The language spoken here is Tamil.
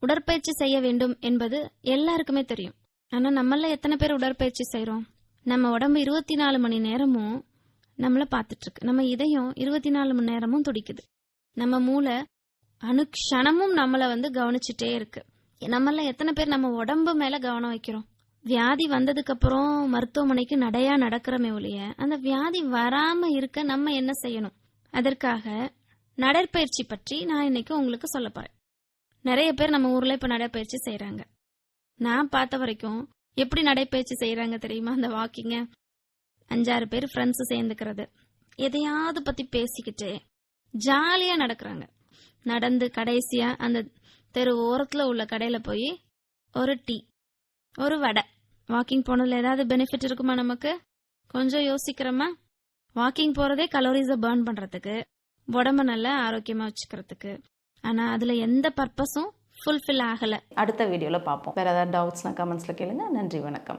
உடற்பயிற்சி செய்ய வேண்டும் என்பது எல்லாருக்குமே தெரியும். ஆனா நம்மள எத்தனை பேர் உடற்பயிற்சி செய்யறோம் நம்ம உடம்பு இருபத்தி நாலு மணி நேரமும் நம்மள பார்த்துட்டு இருக்கு நம்ம இதயம் இருபத்தி நாலு மணி நேரமும் துடிக்குது. நம்ம மூளை அணுக்ஷணமும் நம்மள வந்து கவனிச்சுட்டே இருக்கு. நம்மள எத்தனை பேர் நம்ம உடம்பு மேல கவனம் வைக்கிறோம்? வியாதி வந்ததுக்கு அப்புறம் மருத்துவமனைக்கு நடையா நடக்கிறமே ஒழிய அந்த வியாதி வராம இருக்க நம்ம என்ன செய்யணும்? அதற்காக நடைப்பயிற்சி பற்றி நான் இன்னைக்கு உங்களுக்கு சொல்ல போறேன். நிறைய பேர் நம்ம ஊர்ல இப்ப நடைப்பயிற்சி செய்யறாங்க நான் பார்த்த வரைக்கும் எப்படி நடைப்பயிற்சி செய்யறாங்க தெரியுமா? அந்த வாக்கிங்க அஞ்சாறு பேர் ஃப்ரெண்ட்ஸ் சேர்ந்துக்கிறது. எதையாவது பத்தி பேசிக்கிட்டே ஜாலியா நடக்கிறாங்க. நடந்து கடைசியா அந்த தெரு ஓரத்துல உள்ள கடையில போய் ஒரு டீ ஒரு வடை. வாக்கிங் போனதுல ஏதாவது பெனிஃபிட் இருக்குமா நமக்கு? கொஞ்சம் யோசிக்கிறோமா? வாக்கிங் போறதே கலோரிஸை பர்ன் பண்றதுக்கு உடம்ப நல்லா ஆரோக்கியமா வச்சுக்கிறதுக்கு. ஆனா அதுல எந்த பர்பஸும் ஃபுல்ஃபில் ஆகல. அடுத்த வீடியோவில் பார்ப்போம். வேறு ஏதாவது டவுட்ஸ்னால் கமெண்ட்ஸில் கேளுங்க. நன்றி வணக்கம்.